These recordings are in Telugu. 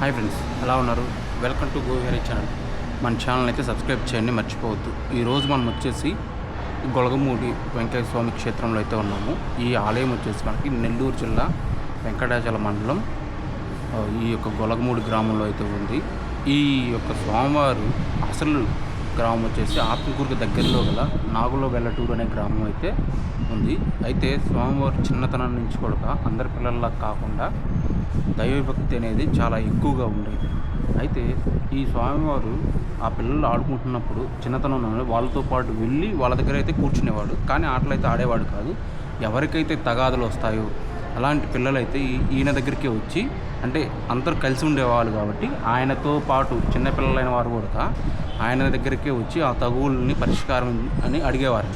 హాయ్ ఫ్రెండ్స్ ఎలా ఉన్నారు? Welcome to Govihari channel. మన ఛానల్ అయితే సబ్స్క్రైబ్ చేయండి మర్చిపోవద్దు. ఈరోజు మనం వచ్చేసి గొలగమూడి వెంకటేశ్వర స్వామి క్షేత్రంలో అయితే ఉన్నాము. ఈ ఆలయం వచ్చేసి మనకి నెల్లూరు జిల్లా వెంకటాచల మండలం ఈ యొక్క గొలగమూడి గ్రామంలో అయితే ఉంది. ఈ యొక్క స్వామివారు అసలు గ్రామం వచ్చేసి ఆత్మకూరుకు దగ్గరలో గల నాగులో వెల్లటూరు అనే గ్రామం అయితే ఉంది. అయితే స్వామివారు చిన్నతనం నుంచి కూడా అందరి పిల్లల్లా కాకుండా దైవభక్తి అనేది చాలా ఎక్కువగా ఉండేది అయితే ఈ స్వామివారు ఆ పిల్లలు ఆడుకుంటున్నప్పుడు చిన్నతనంలోనే వాళ్ళతో పాటు వెళ్ళి వాళ్ళ దగ్గర అయితే కూర్చునేవాడు. కానీ ఆటలు అయితే ఆడేవాడు కాదు. ఎవరికైతే తగాదులు వస్తాయో అలాంటి పిల్లలైతే ఈ- ఈయన దగ్గరికి వచ్చి అంటే అందరూ కలిసి ఉండేవాళ్ళు కాబట్టి ఆయనతో పాటు చిన్నపిల్లలైన వారు కూడా ఆయన దగ్గరికే వచ్చి ఆ తగువుల్ని పరిష్కారం అని అడిగేవారంట.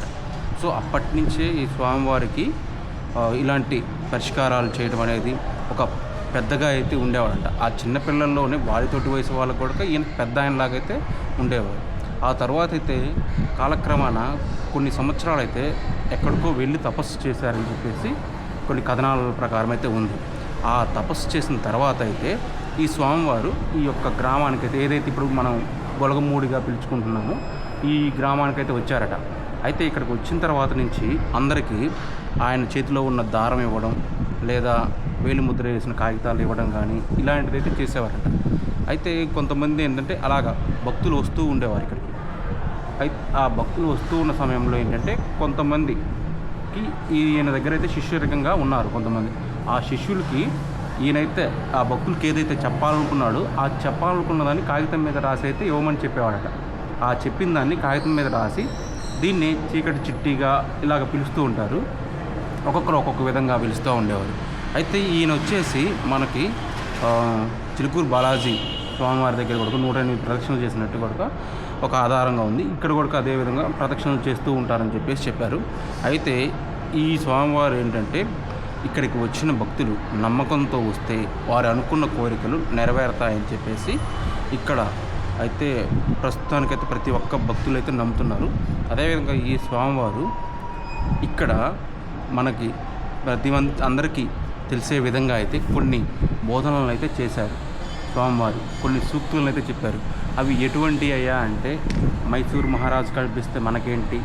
సో అప్పటి నుంచే ఈ స్వామివారికి ఇలాంటి పరిష్కారాలు చేయడం అనేది ఒక పెద్దగా అయితే ఉండేవాడంట. ఆ చిన్నపిల్లల్లోనే వారితోటి వయసు వాళ్ళకు కూడా ఈయన పెద్ద ఆయనలాగైతే ఉండేవారు. ఆ తర్వాత అయితే కాలక్రమాన కొన్ని సంవత్సరాలు అయితే ఎక్కడికో వెళ్ళి తపస్సు చేశారని చెప్పేసి కొన్ని కథనాల ప్రకారం అయితే ఉంది. ఆ తపస్సు చేసిన తర్వాత అయితే ఈ స్వామివారు ఈ యొక్క గ్రామానికి అయితే ఏదైతే ఇప్పుడు మనం గొలగమూడిగా పిలుచుకుంటున్నామో ఈ గ్రామానికైతే వచ్చారట. అయితే ఇక్కడికి వచ్చిన తర్వాత నుంచి అందరికీ ఆయన చేతిలో ఉన్న దారం ఇవ్వడం లేదా వేలిముద్ర వేసిన కాగితాలు ఇవ్వడం కానీ ఇలాంటిది అయితే చేసేవారట. అయితే కొంతమంది ఏంటంటే అలాగా భక్తులు వస్తూ ఉండేవారు ఇక్కడికి. అయితే ఆ భక్తులు వస్తూ ఉన్న సమయంలో ఏంటంటే కొంతమంది కొంతమందికి ఈయన దగ్గర అయితే శిష్యరికంగా ఉన్నారు కొంతమంది. ఆ శిష్యులకి ఈయనైతే ఆ భక్తులకి ఏదైతే చెప్పాలనుకున్నాడో ఆ చెప్పాలనుకున్న దాన్ని కాగితం మీద రాసి అయితే ఇవ్వమని చెప్పేవాడట. ఆ చెప్పిన దాన్ని కాగితం మీద రాసి దీన్ని చీకటి చిట్టిగా ఇలాగ పిలుస్తూ ఉంటారు. ఒక్కొక్కరు ఒక్కొక్క విధంగా పిలుస్తూ ఉండేవారు. అయితే ఈయన వచ్చేసి మనకి చిలుకూరు బాలాజీ స్వామివారి దగ్గర కొడుకు నూట ఎనిమిది ప్రదక్షిణలు చేసినట్టు కొడుకు ఒక ఆధారంగా ఉంది. ఇక్కడ కూడా అదే విధంగా ప్రదక్షిణలు చేస్తూ ఉంటారని చెప్పేసి చెప్పారు. అయితే ఈ స్వామివారు ఏంటంటే ఇక్కడికి వచ్చిన భక్తులు నమ్మకంతో వస్తే వారు అనుకున్న కోరికలు నెరవేరుతాయని చెప్పేసి ఇక్కడ అయితే ప్రస్తుతానికైతే ప్రతి ఒక్క భక్తులు అయితే నమ్ముతున్నారు. అదేవిధంగా ఈ స్వామివారు ఇక్కడ మనకి ప్రతి అందరికీ తెలిసే విధంగా అయితే కొన్ని బోధనలను అయితే చేశారు. స్వామివారు కొన్ని సూక్తులను అయితే చెప్పారు. అవి ఎటువంటి అయ్యా అంటే మైసూర్ మహారాజు కల్పిస్తే మనకేంటి?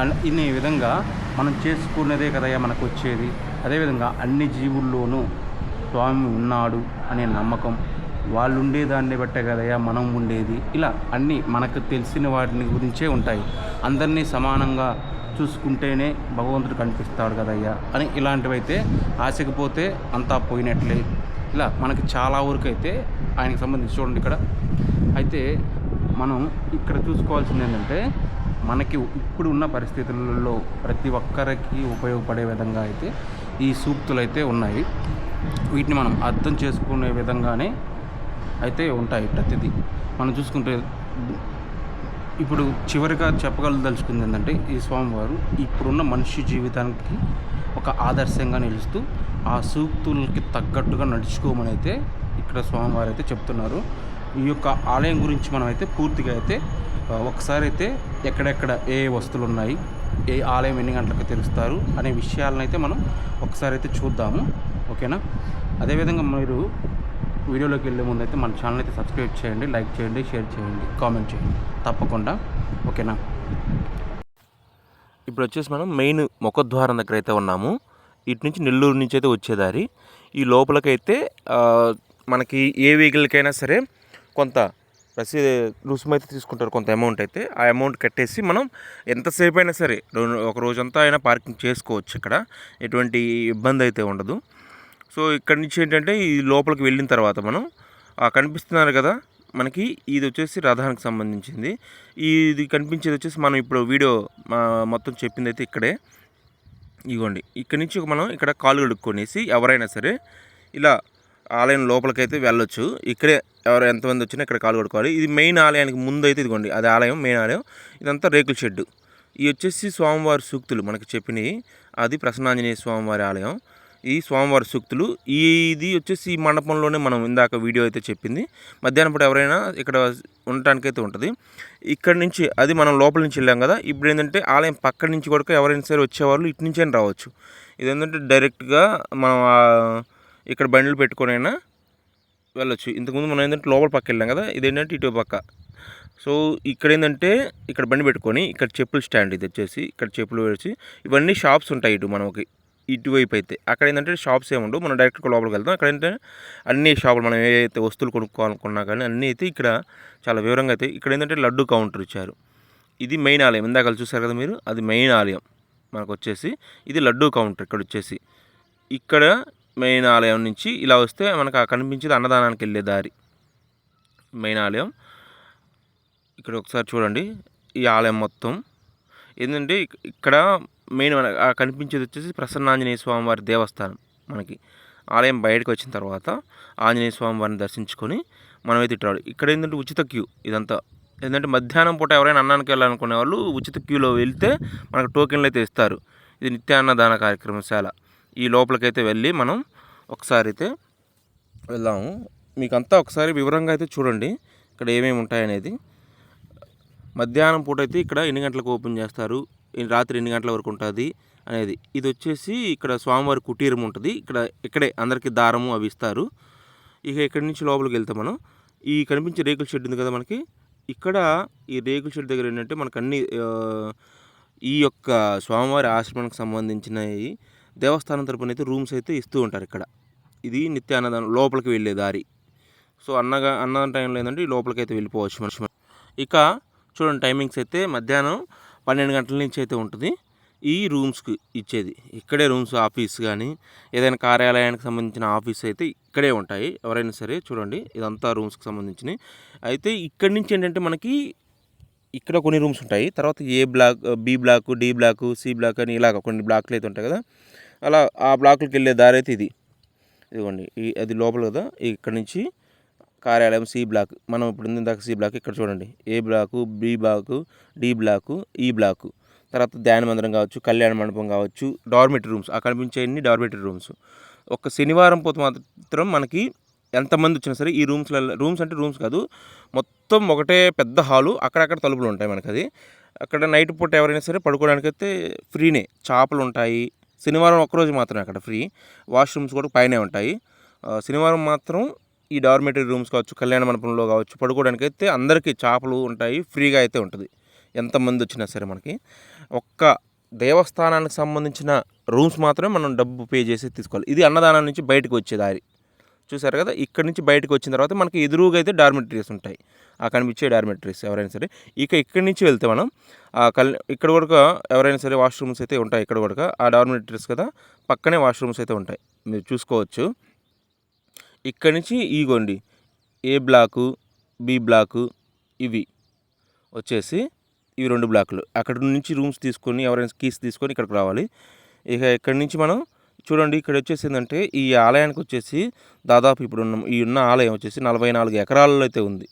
అన్- ఇన్ని విధంగా మనం చేసుకునేదే కదయ్యా మనకు వచ్చేది అదేవిధంగా అన్ని జీవుల్లోనూ స్వామి ఉన్నాడు అనే నమ్మకం. వాళ్ళు ఉండేదాన్ని బట్టే కదయ్యా మనం ఉండేది. ఇలా అన్నీ మనకు తెలిసిన వాటిని గురించే ఉంటాయి. అందరినీ సమానంగా చూసుకుంటేనే భగవంతుడు కనిపిస్తాడు కదయ్యా అని ఇలాంటివైతే ఆశకపోతే అంతా పోయినట్లే. ఇలా మనకి చాలా వరకు అయితే ఆయనకి సంబంధించి చూడండి ఇక్కడ. అయితే మనం ఇక్కడ చూసుకోవాల్సింది ఏంటంటే మనకి ఇప్పుడు ఉన్న పరిస్థితులలో ప్రతి ఒక్కరికి ఉపయోగపడే విధంగా అయితే ఈ సూక్తులు అయితే ఉన్నాయి. వీటిని మనం అర్థం చేసుకునే విధంగానే అయితే ఉంటాయి ప్రతిదీ. మనం చూసుకుంటే ఇప్పుడు చివరిగా చెప్పగలదలుచుకుంది ఏంటంటే ఈ స్వామివారు ఇప్పుడున్న మనిషి జీవితానికి ఒక ఆదర్శంగా నిలుస్తూ ఆ సూక్తులకి తగ్గట్టుగా నడుచుకోమని అయితే ఇక్కడ స్వామివారు అయితే చెప్తున్నారు. ఈ యొక్క ఆలయం గురించి మనం అయితే పూర్తిగా అయితే ఒకసారి అయితే ఎక్కడెక్కడ ఏ ఏ వస్తువులు ఉన్నాయి ఏ ఆలయం ఎన్ని గంటలకు తెరుస్తారు అనే విషయాలను అయితే మనం ఒకసారి అయితే చూద్దాము. ఓకేనా? అదేవిధంగా మీరు వీడియోలోకి వెళ్ళే ముందు అయితే మన ఛానల్ అయితే సబ్స్క్రైబ్ చేయండి లైక్ చేయండి షేర్ చేయండి కామెంట్ చేయండి. తప్పకుండా. ఓకేనా? ఇప్పుడు వచ్చేసి మనం మెయిన్ ముఖద్వారం దగ్గర అయితే ఉన్నాము. ఇటు నుంచి నెల్లూరు నుంచి అయితే వచ్చేదారి ఈ లోపలకైతే మనకి ఏ వెహికల్కైనా సరే కొంత రసీ రుసుము అయితే తీసుకుంటారు కొంత అమౌంట్ అయితే. ఆ అమౌంట్ కట్టేసి మనం ఎంతసేపు అయినా సరే ఒక రోజంతా అయినా పార్కింగ్ చేసుకోవచ్చు ఇక్కడ. ఎటువంటి ఇబ్బంది అయితే ఉండదు. సో ఇక్కడ నుంచి ఏంటంటే ఈ లోపలికి వెళ్ళిన తర్వాత మనం కనిపిస్తున్నారు కదా మనకి ఇది వచ్చేసి రథానికి సంబంధించింది. ఇది కనిపించేది వచ్చేసి మనం ఇప్పుడు వీడియో మొత్తం చెప్పింది అయితే ఇక్కడే. ఇగోండి. ఇక్కడ నుంచి మనం ఇక్కడ కాలు కడుక్కొనేసి ఎవరైనా సరే ఇలా ఆలయం లోపలికైతే వెళ్ళొచ్చు. ఇక్కడే ఎవరు ఎంతమంది వచ్చినా ఇక్కడ కాలు కడుక్కోవాలి. ఇది మెయిన్ ఆలయానికి ముందు అయితే ఇదిగోండి. అది ఆలయం మెయిన్ ఆలయం. ఇదంతా రేకుల షెడ్డు. ఇవి వచ్చేసి స్వామివారి సూక్తులు మనకి చెప్పినవి. అది ప్రసన్నాంజనేయ స్వామివారి ఆలయం. ఈ స్వామివారి సూక్తులు. ఈ ఇది వచ్చేసి ఈ మండపంలోనే మనం ఇందాక వీడియో అయితే చెప్పింది. మధ్యాహ్నం పూట ఎవరైనా ఇక్కడ ఉండటానికైతే ఉంటుంది. ఇక్కడ నుంచి అది మనం లోపల నుంచి వెళ్ళాం కదా ఇప్పుడు ఏంటంటే ఆలయం పక్క నుంచి కూడా ఎవరైనా సరే వచ్చేవాళ్ళు ఇటు నుంచి అయినా రావచ్చు. ఇది ఏంటంటే డైరెక్ట్గా మనం ఇక్కడ బండ్లు పెట్టుకొని అయినా వెళ్ళొచ్చు. ఇంతకుముందు మనం ఏంటంటే లోపల పక్క వెళ్ళాం కదా ఇదేంటంటే ఇటు పక్క. సో ఇక్కడ ఏంటంటే ఇక్కడ బండి పెట్టుకొని ఇక్కడ చెప్పులు స్టాండ్ ఇది వచ్చేసి ఇక్కడ చెప్పులు వేసి ఇవన్నీ షాప్స్ ఉంటాయి ఇటు మనకి. ఇటువైపు అయితే అక్కడ ఏంటంటే షాప్స్ ఏమి ఉండవు మనం డైరెక్ట్గా లోపలికి వెళ్తాం. అక్కడ ఏంటంటే అన్ని షాపులు మనం ఏదైతే వస్తువులు కొనుక్కోవాలనుకున్నా కానీ అన్నీ అయితే ఇక్కడ చాలా వివరంగా అయితే ఇక్కడ ఏంటంటే లడ్డు కౌంటర్ ఇచ్చారు. ఇది మెయిన్ ఆలయం. ఇందాక చూసారు కదా మీరు? అది మెయిన్ ఆలయం. మనకు వచ్చేసి ఇది లడ్డు కౌంటర్ ఇక్కడ వచ్చేసి. ఇక్కడ మెయిన్ ఆలయం నుంచి ఇలా వస్తే మనకు ఆ కనిపించేది అన్నదానానికి వెళ్ళే దారి. మెయిన్ ఆలయం. ఇక్కడ ఒకసారి చూడండి. ఈ ఆలయం మొత్తం. ఏంటంటే ఇక్కడ మెయిన్ మన కనిపించేది వచ్చేసి ప్రసన్నాంజనేయ స్వామి వారి దేవస్థానం మనకి. ఆలయం బయటకు వచ్చిన తర్వాత ఆంజనేయ స్వామి వారిని దర్శించుకొని మనమైతే ఇటు ఇక్కడ ఏంటంటే ఉచిత క్యూ ఇదంతా. ఏంటంటే మధ్యాహ్నం పూట ఎవరైనా అన్నానికి వెళ్ళాలనుకునే వాళ్ళు ఉచిత క్యూలో వెళ్తే మనకు టోకెన్లు అయితే ఇస్తారు. ఇది నిత్యాన్నదాన కార్యక్రమశాల. ఈ లోపలికైతే వెళ్ళి మనం ఒకసారి అయితే వెళ్దాము. మీకు అంతా ఒకసారి వివరంగా అయితే చూడండి. ఇక్కడ ఏమేమి ఉంటాయనేది. మధ్యాహ్నం పూట అయితే ఇక్కడ ఎన్ని గంటలకు ఓపెన్ చేస్తారు? రాత్రి ఎన్ని గంటల వరకు ఉంటుంది? అనేది. ఇది వచ్చేసి ఇక్కడ స్వామివారి కుటీరం ఉంటుంది. ఇక్కడ ఇక్కడే అందరికీ దారము అవి ఇస్తారు. ఇక ఇక్కడి నుంచి లోపలికి వెళ్తాం మనం. ఈ కనిపించే రేకుల షెడ్ ఉంది కదా మనకి? ఇక్కడ ఈ రేకుల షెడ్ దగ్గర ఏంటంటే మనకు అన్ని ఈ యొక్క స్వామివారి ఆశ్రమానికి సంబంధించిన దేవస్థానం తరపున అయితే రూమ్స్ అయితే ఇస్తూ ఉంటారు ఇక్కడ. ఇది నిత్య అన్నదానం లోపలికి వెళ్ళే దారి. సో అన్నగా అన్నదానం టైంలో ఏంటంటే లోపలికి అయితే వెళ్ళిపోవచ్చు మనిషి ఇక చూడండి టైమింగ్స్ అయితే మధ్యాహ్నం పన్నెండు గంటల నుంచి అయితే ఉంటుంది. ఈ రూమ్స్కి ఇచ్చేది. ఇక్కడే రూమ్స్ ఆఫీస్ కానీ ఏదైనా కార్యాలయానికి సంబంధించిన ఆఫీస్ అయితే ఇక్కడే ఉంటాయి. ఎవరైనా సరే చూడండి ఇదంతా రూమ్స్కి సంబంధించినవి అయితే ఇక్కడి నుంచి ఏంటంటే మనకి ఇక్కడ కొన్ని రూమ్స్ ఉంటాయి. తర్వాత A block B block D block C block అని ఇలాగ కొన్ని బ్లాక్లు అయితే ఉంటాయి కదా. అలా ఆ బ్లాక్లకు వెళ్ళే దారి అయితే ఇది. ఇదిగోండి ఈ అది లోపల కదా ఇక్కడ నుంచి కార్యాలయం సి బ్లాక్. మనం ఇప్పుడు ఇందాక సి బ్లాక్ ఇక్కడ చూడండి. A block B block D block E block. తర్వాత ధ్యాన మందిరం కావచ్చు కళ్యాణ మండపం కావచ్చు డార్మెటరీ రూమ్స్ ఆ కనిపించే అన్ని డార్మెటరీ రూమ్స్ ఒక శనివారం పోతే మాత్రం మనకి ఎంతమంది వచ్చినా సరే ఈ రూమ్స్లలో రూమ్స్ అంటే రూమ్స్ కాదు. మొత్తం ఒకటే పెద్ద హాలు అక్కడక్కడ తలుపులు ఉంటాయి మనకి అది అక్కడ నైట్ పూట ఎవరైనా సరే పడుకోవడానికైతే ఫ్రీనే చేపలు ఉంటాయి. శనివారం ఒక్కరోజు మాత్రమే అక్కడ ఫ్రీ వాష్రూమ్స్ కూడా పైనే ఉంటాయి. శనివారం మాత్రం ఈ డార్మెటరీ రూమ్స్ కావచ్చు కళ్యాణ మండపంలో కావచ్చు పడుకోవడానికి అయితే అందరికీ చేపలు ఉంటాయి ఫ్రీగా అయితే ఉంటుంది. ఎంతమంది వచ్చినా సరే మనకి. ఒక్క దేవస్థానానికి సంబంధించిన రూమ్స్ మాత్రమే మనం డబ్బు పే చేసి తీసుకోవాలి. ఇది అన్నదానం నుంచి బయటకు వచ్చే దారి. చూసారు కదా? ఇక్కడ నుంచి బయటకు వచ్చిన తర్వాత మనకి ఎదురుగా అయితే డార్మెటరీస్ ఉంటాయి. ఆ కనిపించే డార్మెటరీస్ ఎవరైనా సరే. ఇక ఇక్కడి నుంచి వెళ్తే మనం ఆ కల్ ఇక్కడ కూడా ఎవరైనా సరే వాష్రూమ్స్ అయితే ఉంటాయి. ఇక్కడ కూడా ఆ డార్మెటరీస్ కదా? పక్కనే వాష్రూమ్స్ అయితే ఉంటాయి. మీరు చూసుకోవచ్చు. ఇక్కడి నుంచి ఈగోండి ఏ బ్లాకు బి బ్లాకు ఇవి వచ్చేసి ఇవి రెండు బ్లాకులు. అక్కడ నుంచి రూమ్స్ తీసుకొని ఎవరైనా కీస్ తీసుకొని ఇక్కడికి రావాలి. ఇక ఇక్కడి నుంచి మనం చూడండి ఇక్కడ వచ్చేసి ఏంటంటే ఈ ఆలయానికి వచ్చేసి దాదాపు ఇప్పుడు ఉన్న ఈ ఉన్న ఆలయం వచ్చేసి నలభై నాలుగు ఎకరాలలో అయితే ఉంది.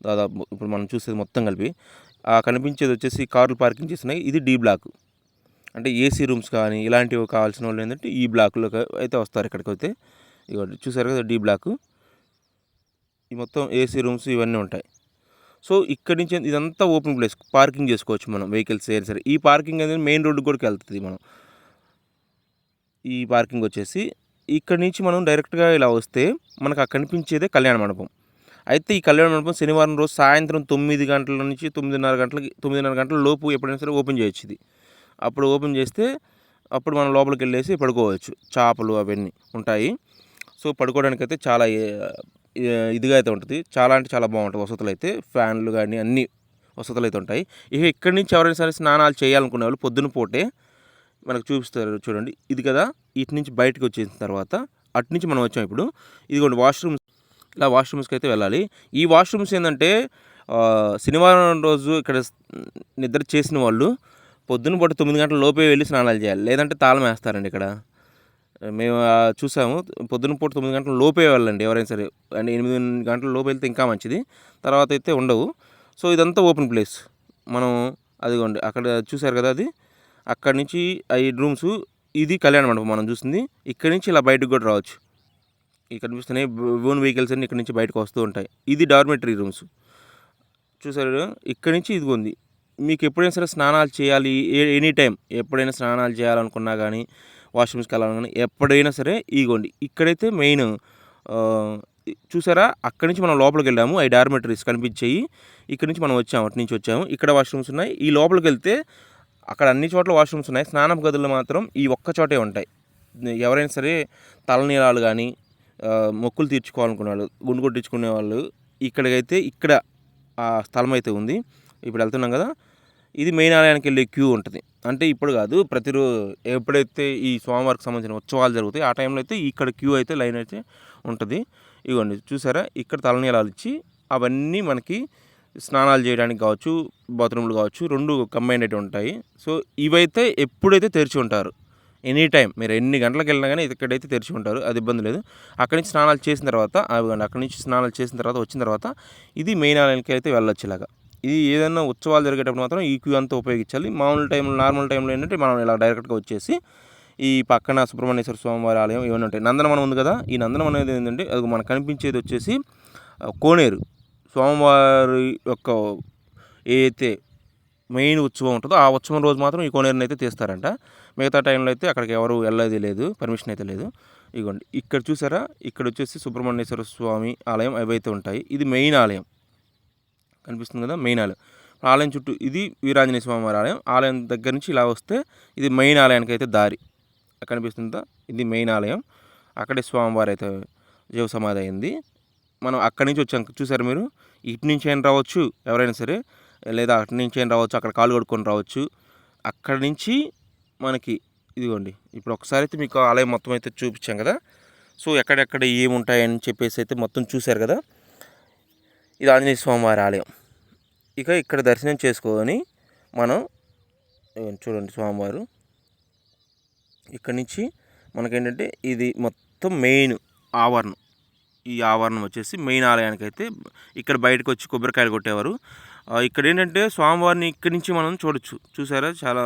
దాదాపు ఇప్పుడు మనం చూసేది మొత్తం కలిపి. ఆ కనిపించేది వచ్చేసి కార్లు పార్కింగ్ చేసినాయి ఇది డి బ్లాక్. అంటే ఏసీ రూమ్స్ కానీ ఇలాంటివి కావాల్సిన వాళ్ళు ఏంటంటే ఈ బ్లాక్లో అయితే వస్తారు ఇక్కడికి అయితే. ఇదిగోండి చూసారు కదా డి బ్లాక్? ఈ మొత్తం ఏసీ రూమ్స్ ఇవన్నీ ఉంటాయి. సో ఇక్కడి నుంచి ఇదంతా ఓపెన్ ప్లేస్ పార్కింగ్ చేసుకోవచ్చు మనం వెహికల్స్ ఏది సరే. ఈ పార్కింగ్ అనేది మెయిన్ రోడ్డు కూడా వెళ్తుంది మనం. ఈ పార్కింగ్ వచ్చేసి ఇక్కడి నుంచి మనం డైరెక్ట్గా ఇలా వస్తే మనకు అక్కడ కనిపించేదే కళ్యాణ మండపం. అయితే ఈ కళ్యాణ మండపం శనివారం రోజు సాయంత్రం తొమ్మిది గంటల నుంచి తొమ్మిదిన్నర గంటలకి తొమ్మిదిన్నర గంటల లోపు ఎప్పుడైనా సరే ఓపెన్ చేయొచ్చు ఇది. అప్పుడు ఓపెన్ చేస్తే అప్పుడు మనం లోపలికి వెళ్ళేసి పడుకోవచ్చు. చేపలు అవన్నీ ఉంటాయి. సో పడుకోవడానికి అయితే చాలా ఇదిగా అయితే ఉంటుంది. చాలా అంటే చాలా బాగుంటుంది. వసతులు అయితే ఫ్యాన్లు కానీ అన్ని వసతులు అయితే ఉంటాయి. ఇక ఇక్కడి నుంచి ఎవరైనా సరే స్నానాలు చేయాలనుకునే వాళ్ళు పొద్దున పూటే మనకు చూపిస్తారు చూడండి. ఇది కదా ఇటు నుంచి బయటకు వచ్చేసిన తర్వాత అటు నుంచి మనం వచ్చాం ఇప్పుడు. ఇదిగోండి వాష్రూమ్స్ ఇలా వాష్రూమ్స్కి అయితే వెళ్ళాలి. ఈ వాష్రూమ్స్ ఏంటంటే శనివారం రోజు ఇక్కడ నిద్ర చేసిన వాళ్ళు పొద్దున పూట తొమ్మిది గంటల లోపే వెళ్ళి స్నానాలు చేయాలి. లేదంటే తాళం వేస్తారండి ఇక్కడ. మేము చూసాము. పొద్దున పూట తొమ్మిది గంటల లోపే వెళ్ళండి ఎవరైనా సరే. అంటే ఎనిమిది గంటల లోపు వెళ్తే ఇంకా మంచిది. తర్వాత అయితే ఉండవు. సో ఇదంతా ఓపెన్ ప్లేస్. మనం అదిగోండి అక్కడ చూసారు కదా అది. అక్కడి నుంచి ఐదు రూమ్స్ ఇది కళ్యాణ మండపం మనం చూస్తుంది ఇక్కడి నుంచి ఇలా బయటకు కూడా రావచ్చు. ఇక్కడ కనిపిస్తున్నాయి. ఓన్ వెహికల్స్ అన్ని ఇక్కడ నుంచి బయటకు వస్తూ ఉంటాయి. ఇది డార్మెటరీ రూమ్స్. చూసారు ఇక్కడి నుంచి ఇది ఉంది. మీకు ఎప్పుడైనా సరే స్నానాలు చేయాలి ఏ ఎనీ టైం. ఎప్పుడైనా స్నానాలు చేయాలనుకున్నా కానీ వాష్రూమ్స్కి వెళ్ళాలని కానీ ఎప్పుడైనా సరే ఇగోండి ఇక్కడైతే మెయిన్ చూసారా? అక్కడి నుంచి మనం లోపలికి వెళ్ళాము. ఐ డార్మెటరీస్ కనిపించాయి. ఇక్కడ నుంచి మనం వచ్చాము అటు నుంచి వచ్చాము. ఇక్కడ వాష్రూమ్స్ ఉన్నాయి. ఈ లోపలికి వెళ్తే అక్కడ అన్ని చోట్ల వాష్రూమ్స్ ఉన్నాయి. స్నానం గదులు మాత్రం ఈ ఒక్క చోటే ఉంటాయి. ఎవరైనా సరే తలనీలాలు కానీ మొక్కులు తీర్చుకోవాలనుకునే వాళ్ళు గుండు కొట్టించుకునే వాళ్ళు ఇక్కడికైతే ఇక్కడ ఆ స్థలం అయితే ఉంది. ఇప్పుడు వెళ్తున్నాం కదా. ఇది మెయిన్ ఆలయానికి వెళ్ళే క్యూ ఉంటుంది. అంటే ఇప్పుడు కాదు ప్రతిరోజు ఎప్పుడైతే ఈ స్వామివారికి సంబంధించిన ఉత్సవాలు జరుగుతాయి ఆ టైంలో అయితే ఇక్కడ క్యూ అయితే లైన్ అయితే ఉంటుంది. ఇవ్వండి చూసారా? ఇక్కడ తలనీలాలు ఇచ్చి అవన్నీ మనకి స్నానాలు చేయడానికి కావచ్చు బాత్రూమ్లు కావచ్చు రెండు కంబైన్ అయితే ఉంటాయి. సో ఇవైతే ఎప్పుడైతే తెరిచి ఉంటారు ఎనీ టైం మీరు ఎన్ని గంటలకు వెళ్ళినా కానీ ఇక్కడైతే తెరిచి ఉంటారు అది ఇబ్బంది లేదు. అక్కడి నుంచి స్నానాలు చేసిన తర్వాత అవి అక్కడి నుంచి స్నానాలు చేసిన తర్వాత వచ్చిన తర్వాత ఇది మెయిన్ ఆలయానికి అయితే వెళ్ళొచ్చు ఇలాగా ఇది ఏదైనా ఉత్సవాలు జరిగేటప్పుడు మాత్రం ఈ క్యూ అంతా ఉపయోగించాలి. మామూలు టైంలో నార్మల్ టైంలో ఏంటంటే మనం ఇలా డైరెక్ట్గా వచ్చేసి ఈ పక్కన సుబ్రహ్మణ్యేశ్వర స్వామివారి ఆలయం ఇవన్నీ ఉంటాయి. నందనవనం ఉంది కదా ఈ నందనవనం అనేది ఏంటంటే అది మనకు కనిపించేది వచ్చేసి కోనేరు. స్వామివారి యొక్క ఏదైతే మెయిన్ ఉత్సవం ఉంటుందో ఆ ఉత్సవం రోజు మాత్రం ఈ కోనేరుని అయితే తీస్తారంట. మిగతా టైంలో అయితే అక్కడికి ఎవరు వెళ్ళేది లేదు పర్మిషన్ అయితే లేదు. ఇగోండి ఇక్కడ చూసారా? ఇక్కడ వచ్చేసి సుబ్రహ్మణ్యేశ్వర స్వామి ఆలయం అవైతే ఉంటాయి ఇది మెయిన్ ఆలయం. కనిపిస్తుంది కదా మెయిన్ ఆలయం. ఆలయం చుట్టూ ఇది వీరాంజనేయ స్వామి వారి ఆలయం. ఆలయం దగ్గర నుంచి ఇలా వస్తే ఇది మెయిన్ ఆలయానికి అయితే దారి కనిపిస్తుందా ఇది మెయిన్ ఆలయం. అక్కడే స్వామివారి అయితే జీవ సమాధి అయింది. మనం అక్కడి నుంచి వచ్చాం చూసారు మీరు? ఇటు నుంచి అయినా రావచ్చు ఎవరైనా సరే. లేదా అటు నుంచి అయినా రావచ్చు అక్కడ కాలు కడుక్కొని రావచ్చు. అక్కడి నుంచి మనకి ఇదిగోండి ఇప్పుడు ఒకసారి అయితే మీకు ఆలయం మొత్తం అయితే చూపించాం కదా. సో ఎక్కడెక్కడ ఏముంటాయని చెప్పేసి అయితే మొత్తం చూశారు కదా. ఇది ఆంజనేయ స్వామివారి ఆలయం. ఇక ఇక్కడ దర్శనం చేసుకొని మనం చూడండి స్వామివారు. ఇక్కడ నుంచి మనకేంటంటే ఇది మొత్తం మెయిన్ ఆవరణం. ఈ ఆవరణం వచ్చేసి మెయిన్ ఆలయానికి అయితే ఇక్కడ బయటకు వచ్చి కొబ్బరికాయలు కొట్టేవారు. ఇక్కడ ఏంటంటే స్వామివారిని ఇక్కడి నుంచి మనం చూడొచ్చు. చూసారా? చాలా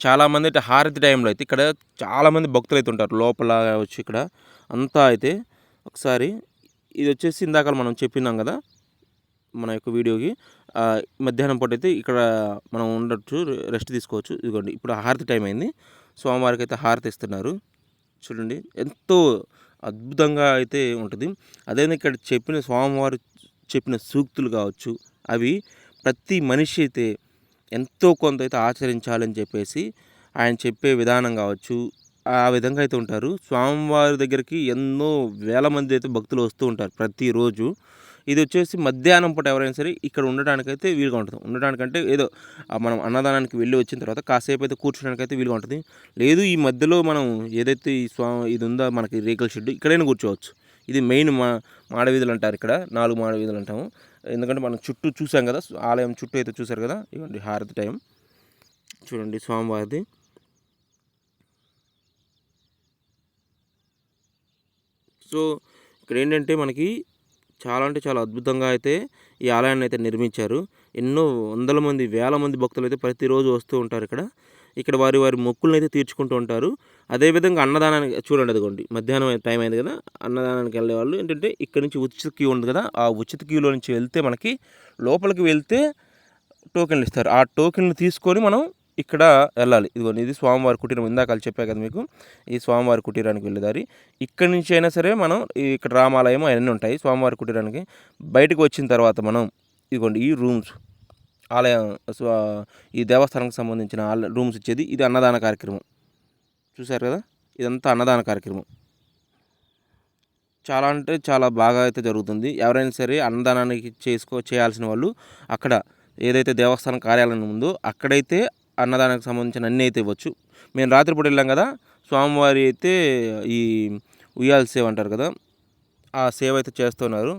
చాలామంది అయితే హారతి టైంలో అయితే ఇక్కడ చాలామంది భక్తులు అయితే ఉంటారు లోపల వచ్చి ఇక్కడ. అంతా అయితే ఒకసారి ఇది వచ్చేసి ఇందాక మనం చెప్పినాం కదా మన యొక్క వీడియోకి మధ్యాహ్నం పూట అయితే ఇక్కడ మనం ఉండొచ్చు రెస్ట్ తీసుకోవచ్చు. ఇదిగోండి ఇప్పుడు హారతి టైం అయింది. స్వామివారికి అయితే హారతి ఇస్తున్నారు. చూడండి ఎంతో అద్భుతంగా అయితే ఉంటుంది. అదే ఇక్కడ చెప్పిన స్వామివారు చెప్పిన సూక్తులు కావచ్చు అవి ప్రతి మనిషి అయితే ఎంతో కొంత అయితే ఆచరించాలని చెప్పేసి ఆయన చెప్పే విధానం కావచ్చు ఆ విధంగా అయితే ఉంటారు. స్వామివారి దగ్గరికి ఎన్నో వేల మంది అయితే భక్తులు వస్తూ ఉంటారు ప్రతిరోజు. ఇది వచ్చేసి మధ్యాహ్నం పూట ఎవరైనా సరే ఇక్కడ ఉండడానికైతే వీలుగా ఉంటుంది. ఉండడానికంటే ఏదో మనం అన్నదానానికి వెళ్ళి వచ్చిన తర్వాత కాసేపు అయితే కూర్చోడానికి అయితే వీలుగా ఉంటుంది. లేదు ఈ మధ్యలో మనం ఏదైతే ఈ స్వామి ఇది ఉందో మనకి రేకుల షెడ్ ఇక్కడైనా కూర్చోవచ్చు. ఇది మెయిన్ మా మాడవీధులు అంటారు ఇక్కడ నాలుగు మాడవీధులు అంటాము. ఎందుకంటే మనం చుట్టూ చూసాం కదా ఆలయం చుట్టూ అయితే చూసారు కదా ఇవ్వండి హారతి టైం. చూడండి స్వామివారిది. సో ఇక్కడ ఏంటంటే మనకి చాలా అంటే చాలా అద్భుతంగా అయితే ఈ ఆలయాన్ని అయితే నిర్మించారు. ఎన్నో వందల మంది వేల మంది భక్తులు అయితే ప్రతిరోజు వస్తూ ఉంటారు ఇక్కడ. ఇక్కడ వారి వారి మొక్కులను అయితే తీర్చుకుంటూ ఉంటారు. అదేవిధంగా అన్నదానానికి చూడండి అదిగోండి. మధ్యాహ్నం టైం అయింది కదా అన్నదానానికి వెళ్ళే వాళ్ళు ఏంటంటే ఇక్కడ నుంచి ఉచిత క్యూ ఉంది కదా ఆ ఉచిత క్యూలో నుంచి వెళ్తే మనకి లోపలికి వెళ్తే టోకెన్లు ఇస్తారు. ఆ టోకెన్లు తీసుకొని మనం ఇక్కడ వెళ్ళాలి. ఇదిగోండి ఇది స్వామివారి కుటీరం. ఇందాక వాళ్ళు చెప్పా కదా మీకు ఈ స్వామివారి కుటీరానికి వెళ్ళేదారి ఇక్కడి నుంచి అయినా సరే మనం ఇక్కడ రామాలయం అవన్నీ ఉంటాయి స్వామివారి కుటీరానికి. బయటకు వచ్చిన తర్వాత మనం ఇదిగోండి ఈ రూమ్స్. ఆలయం ఈ దేవస్థానానికి సంబంధించిన రూమ్స్ ఇచ్చేది ఇది అన్నదాన కార్యక్రమం. చూశారు కదా? ఇదంతా అన్నదాన కార్యక్రమం. చాలా అంటే చాలా బాగా అయితే జరుగుతుంది. ఎవరైనా సరే అన్నదానానికి చేసుకో చేయాల్సిన వాళ్ళు అక్కడ ఏదైతే దేవస్థానం కార్యాలయం ఉందో అక్కడైతే అన్నదానానికి సంబంధించిన అన్నీ అయితే ఇవ్వచ్చు. మేము రాత్రిపూట వెళ్ళాం కదా స్వామివారి అయితే ఈ ఉయ్యాల సేవ అంటారు కదా ఆ సేవ అయితే చేస్తున్నారు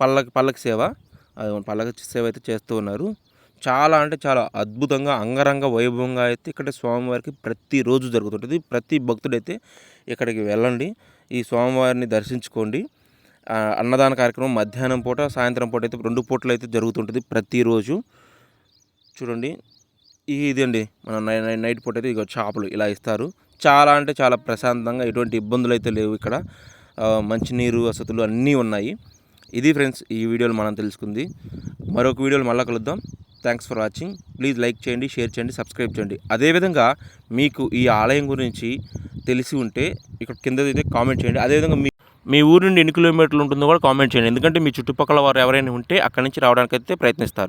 పల్లకి పల్లకి సేవ పల్లక పల్లకి సేవ అయితే చేస్తూ ఉన్నారు. చాలా అంటే చాలా అద్భుతంగా అంగరంగ వైభవంగా అయితే ఇక్కడ స్వామివారికి ప్రతిరోజు జరుగుతుంటుంది. ప్రతి భక్తుడైతే ఇక్కడికి వెళ్ళండి ఈ స్వామివారిని దర్శించుకోండి. అన్నదాన కార్యక్రమం మధ్యాహ్నం పూట సాయంత్రం పూట అయితే రెండు పూటలు అయితే జరుగుతుంటుంది ప్రతిరోజు. చూడండి ఇది అండి మన నైట్ పూట అయితే ఇక చేపలు ఇలా ఇస్తారు. చాలా అంటే చాలా ప్రశాంతంగా ఎటువంటి ఇబ్బందులు అయితే లేవు ఇక్కడ. మంచినీరు వసతులు అన్నీ ఉన్నాయి. ఇది ఫ్రెండ్స్ ఈ వీడియోలో మనం తెలుసుకుంది. మరొక వీడియోలో మళ్ళీ కలుద్దాం. Thanks for watching please like చేయండి షేర్ చేయండి సబ్స్క్రైబ్ చేయండి. అదేవిధంగా మీకు ఈ ఆలయం గురించి తెలిసి ఉంటే ఇక్కడ కింద అయితే కామెంట్ చేయండి. అదేవిధంగా మీ మీ ఊరు నుండి ఎన్ని కిలోమీటర్లు ఉంటుందో కూడా కామెంట్ చేయండి. ఎందుకంటే మీ చుట్టుపక్కల వారు ఎవరైనా ఉంటే అక్కడి నుంచి రావడానికి అయితే ప్రయత్నిస్తారు.